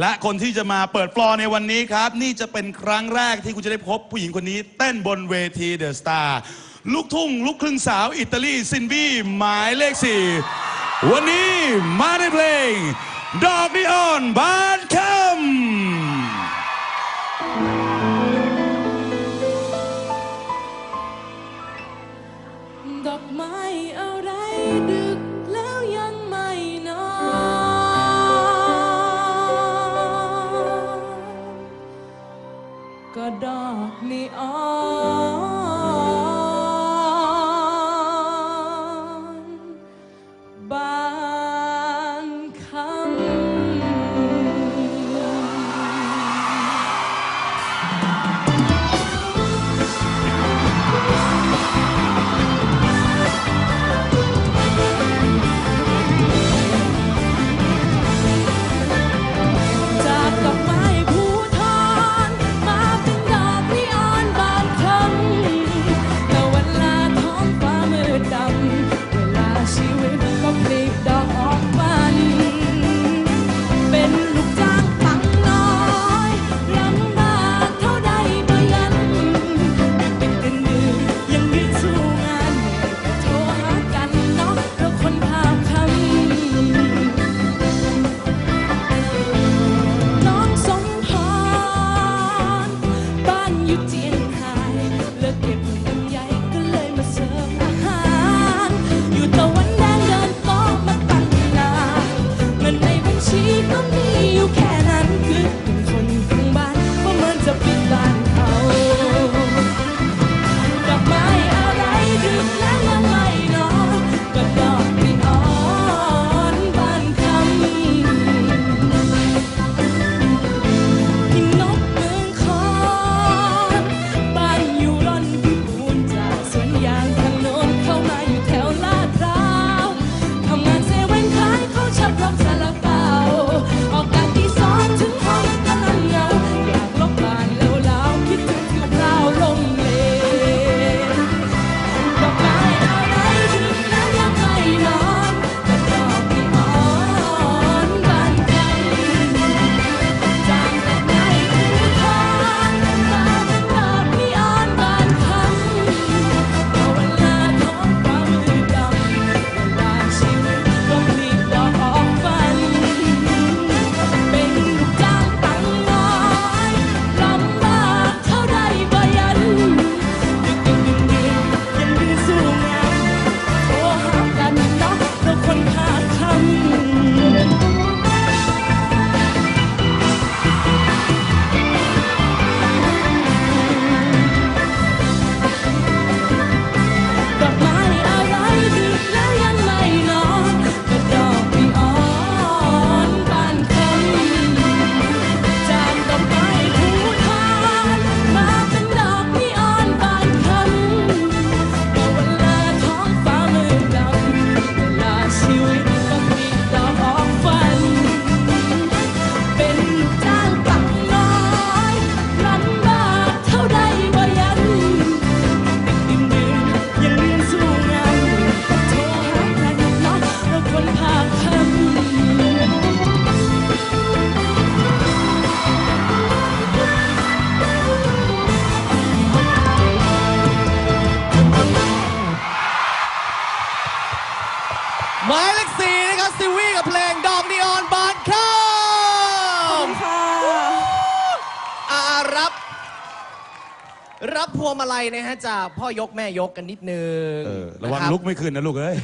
และคนที่จะมาเปิดฟลอร์ในวันนี้ครับ นี่จะเป็นครั้งแรกที่คุณจะได้พบผู้หญิงคนนี้เต้นบนเวทีเดอะสตาร์ลูกทุ่ง ลูกครึ่งสาวอิตาลีซินบี้หมายเลขสี่วันนี้มาในเพลง ดอกนิออนบานคำ ดอกนีออน รับพวงมาลัยนะฮะจากพ่อยกแม่ยกกันนิดนึงเออระวังนคบ ลุกไม่ขึ้นนะลูกเอ้ย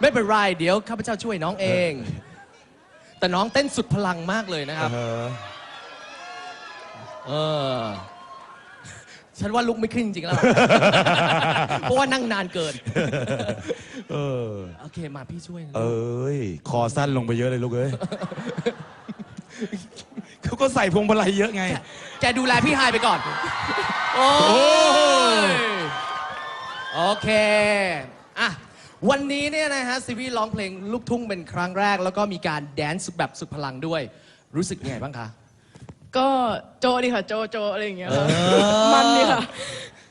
ไม่เป็นไรเดี๋ยวข้าพเจ้าช่วยน้องเอง แต่น้องเต้นสุดพลังมากเลยนะครับ เออ ฉันว่าลุกไม่ขึ้นจริงๆแล้วเพราะว่านั่งนานเกิน เออ โอเคมาพี่ช่วยนะเอ้ย คอสั้นลงไปเยอะเลยลูกเอ้ยเขาก็ใส่พวงมาลัยเยอะไง แกดูแลพี่ไฮายไปก่อน โอ้ยโอเคอะวันนี้เนี่ยนะฮะซีวีร้องเพลงลูกทุ่งเป็นครั้งแรก แล้วก็มีการแดนซ์แบบสุดพลังด้วย รู้สึกยังไงบ้างคะ ก็โจดีค่ะ โจโจอะไรอย่างเงี้ยค่ะเออมันดีค่ะ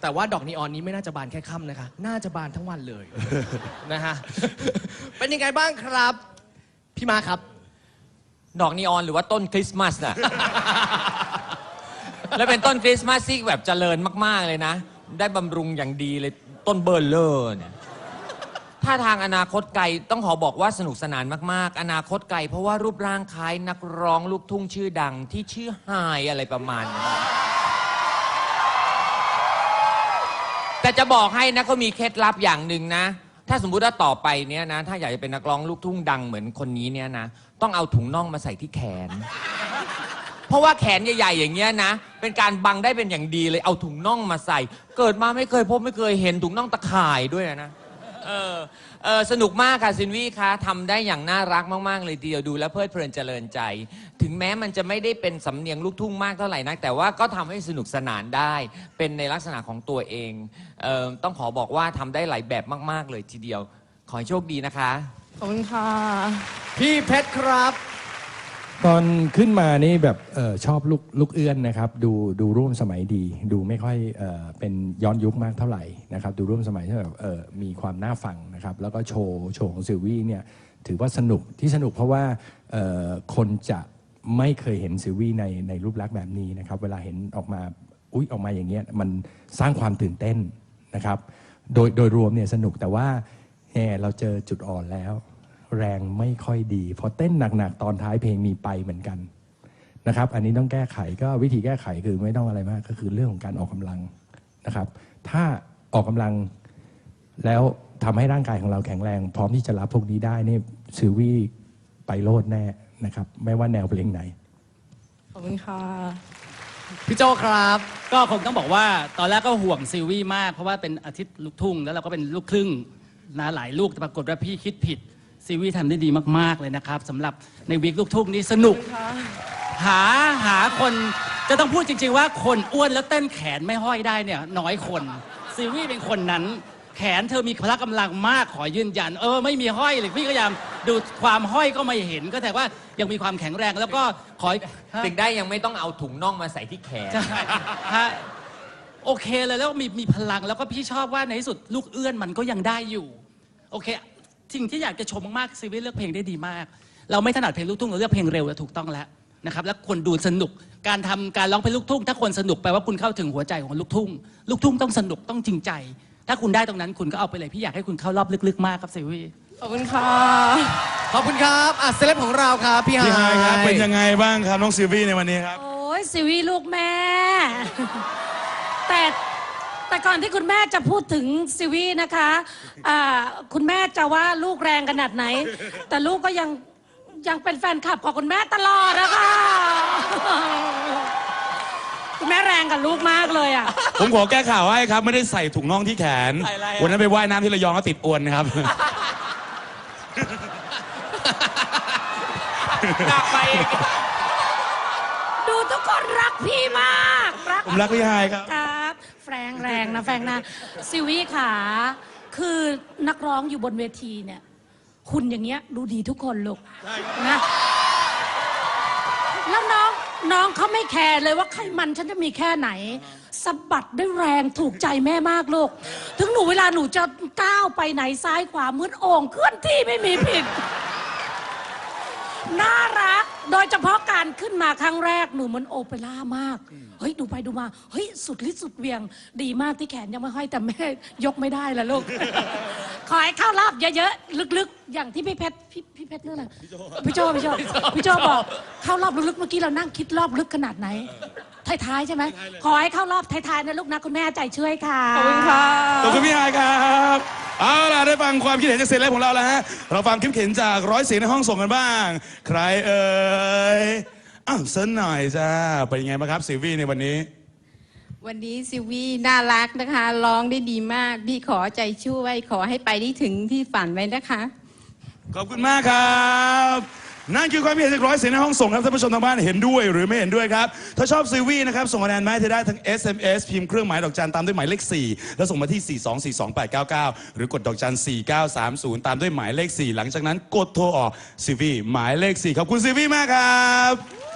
แต่ว่าดอกนีออนนี้ไม่น่าจะบานแค่ค่ำนะคะ น่าจะบานทั้งวันเลย นะฮะ เป็นยังไงบ้างครับ พี่มาครับ ดอกนีออนหรือว่าต้นคริสต์มาสน่ะ แล้วเป็นต้นคริสต์มาสที่แบบเจริญมาก ๆ เลยนะ ได้บำรุงอย่างดีเลยต้นเบอร์เลอร์เนี่ยถ้าทางอนาคตไกลต้องขอบอกว่าสนุกสนานมาก ๆ อนาคตไกลเพราะว่ารูปร่างคล้ายนักร้องลูกทุ่งชื่อดังที่ชื่อไฮอะไรประมาณนี้แต่จะบอกให้นะเขามีเคล็ดลับอย่างหนึ่งนะ ถ้าสมมุติว่าต่อไปเนี้ยนะ ถ้าอยากจะเป็นนักร้องลูกทุ่งดังเหมือนคนนี้เนี่ยนะ ต้องเอาถุงน่องมาใส่ที่แขน เพราะว่าแขนใหญ่ๆอย่างเงี้ยนะ เป็นการบังได้เป็นอย่างดีเลยเอาถุงน่องมาใส่ เกิดมาไม่เคยพบไม่เคยเห็นถุงน่องตะข่ายด้วยนะเออเออสนุกมากค่ะซินวี่คะทำได้อย่างน่ารักมาก ๆ เลยทีเดียวดูแล้วเพลิดเพลินเจริญใจ ถึงแม้มันจะไม่ได้เป็นสำเนียงลูกทุ่งมากเท่าไหร่นักแต่ว่าก็ทำให้สนุกสนานได้ เป็นในลักษณะของตัวเองเออต้องขอบอกว่าทำได้หลายแบบมาก ๆ เลยทีเดียว ขอให้โชคดีนะคะ ขอบคุณค่ะ พี่เพชรครับ ตอนขึ้นมานี่แบบเออชอบลูกลูกเอื้อนนะครับ ดูดูร่วมสมัยดี ดูไม่ค่อยเออเป็นย้อนยุคมากเท่าไหร่นะครับ ดูร่วมสมัยที่แบบเออมีความน่าฟังนะครับ แล้วก็โชว์โชว์ของซิลวี่เนี่ยถือว่าสนุกที่สนุกเพราะว่าเออคนจะไม่เคยเห็นซิลวี่ในในรูปลักษณ์แบบนี้นะครับ เวลาเห็นออกมาอุ้ยออกมาอย่างเงี้ยมันสร้างความตื่นเต้นนะครับ โดยโดยรวมเนี่ยสนุกแต่ว่าแหมเราเจอจุดอ่อนแล้ว แรงไม่ค่อยดีพอเต้นหนักๆตอนท้ายเพลงมีไปเหมือนกันนะครับ อันนี้ต้องแก้ไขก็วิธีแก้ไขคือไม่ต้องอะไรมาก ก็คือเรื่องของการออกกำลังนะครับ ถ้าออกกำลังแล้วทำให้ร่างกายของเราแข็งแรง พร้อมที่จะรับพวกนี้ได้นี่ซิลวี่ไปโลดแน่นะครับ ไม่ว่าแนวเพลงไหน ขอบคุณค่ะพี่โจครับ ก็คงต้องบอกว่าตอนแรกก็ห่วงซิลวี่มาก เพราะว่าเป็นอาทิตย์ลูกทุ่ง แล้วเราก็เป็นลูกครึ่งนะหลายลูกแต่ปรากฏว่าพี่คิดผิด ซิลวี่ทำได้ดีมาก ๆ เลยนะครับสำหรับในวีคลูกทุ่งนี้สนุก หาหาคนจะต้องพูดจริง ๆ ว่าคนอ้วนแล้วเต้นแขนไม่ห้อยได้เนี่ย น้อยคนซิลวี่เป็นคนนั้น แขนเธอมีพละกำลังมากขอยืนยัน เออ ไม่มีห้อยเลยพี่ก็พยายามดูความห้อยก็ไม่เห็นก็แต่ว่ายังมีความแข็งแรงแล้วก็ขอถึงได้ยังไม่ต้องเอาถุงน่องมาใส่ที่แขน ใช่ฮะโอเคเลยแล้วมีมีพลังแล้วก็พี่ชอบว่าในที่สุดลูกเอื้อนมันก็ยังได้อยู่ โอเค สิ่งที่อยากจะชมมากๆซีวิเลือกเพลงได้ดีมาก เราไม่ถนัดเพลงลูกทุ่งเราเลือกเพลงเร็วแล้วถูกต้องแล้วนะครับแล้วคนดูสนุกการทำการร้องเพลงลูกทุ่ง ถ้าคนสนุกแปลว่าคุณเข้าถึงหัวใจของลูกทุ่ง ลูกทุ่งต้องสนุกต้องจริงใจ ถ้าคุณได้ตรงนั้นคุณก็เอาไปเลยพี่อยากให้คุณเข้ารอบลึกๆมากครับซีวีขอบคุณค่ะขอบคุณครับอะเซเลบของเราครับพี่ไฮพี่ไฮายครับเป็นยังไงบ้างครับน้องซิลวี่ในวันนี้ครับโอ้ยสิวีลูกแม่แต่ แต่ก่อนที่คุณแม่จะพูดถึงสิวีนะคะอ่าคุณแม่จะว่าลูกแรงขนาดไหน แต่ลูกก็ยังยังเป็นแฟนคลับของคุณแม่ตลอดนะคะ คุณแม่แรงกับลูกมากเลยอะ ผมขอแก้ข่าวให้ครับ ไม่ได้ใส่ถุงน่องที่แขน ใส่อะไรอะ วันนั้นไปว่ายน้ำที่ระยองก็ติดอวนครับ หนักไปอีก ดูทุกคนรักพี่มากรักผมรักพี่ไฮายครับครับ แรงแรงนะแฟงนะซิวี่ขาคือนักร้องอยู่บนเวทีเนี่ยคุณอย่างเงี้ยดูดีทุกคนลูกนะแล้วน้องน้องเขาไม่แคร์เลยว่าไขมันฉันจะมีแค่ไหนสะบัดได้แรงถูกใจแม่มากลูก ถึงหนูเวลาหนูจะก้าวไปไหนซ้ายขวาเหมือนโอ่งเคลื่อนที่ไม่มีผิด น่ารัก โดยเฉพาะการขึ้นมาครั้งแรกหนูเหมันโอเปร่ามาก เฮ้ยดูไปดูมาเฮ้ยสุดฤทธิ์สุดเวียง ดีมากที่แขนยังไม่ห้อยแต่แม่ยกไม่ได้ละลูก ขอให้เข้ารอบเยอะๆลึกๆ อย่างที่พี่เพชรพี่พี่เพชรเรื่องอะไรพี่โจพี่โจพี่โจบอกเข้ารอบลึกๆเมื่อกี้เรานั่งคิดรอบลึกขนาดไหน ท้ายๆใช่ไหม ขอให้เข้ารอบท้ายๆนะลูกนะคุณแม่ใจช่วยค่ะ ขอบคุณค่ะ ขอบคุณพี่ไฮายครับเอาล่ะได้ฟังความคิดเห็นจากเซเลบของเราแล้วฮะเราฟังคลิปเข็นจากร้อยเสียงในห้องส่งกันบ้าง ใครเอ่ยอ้าวเซินหน่อยจ้าเป็นยังไงบ้างครับซิลวี่ในวันนี้ วันนี้ซิลวี่น่ารักนะคะร้องได้ดีมาก พี่ขอใจช่วย ขอให้ไปได้ถึงที่ฝันไว้นะคะ ขอบคุณมากครับ นั่นคือความเห็นจากร้อยเสียงในห้องส่งครับท่านผู้ชมทางบ้านเห็นด้วยหรือไม่เห็นด้วยครับ ถ้าชอบซีวีนะครับ ส่งคะแนนมาให้เธอได้ทั้ง SMS พิมพ์เครื่องหมายดอกจันตามด้วยหมายเลข 4 แล้วส่งมาที่ 4242899 หรือกดดอกจัน 4930 ตามด้วยหมายเลข 4 หลังจากนั้นกดโทรออกซีวีหมายเลข 4 ขอบคุณซีวีมากครับ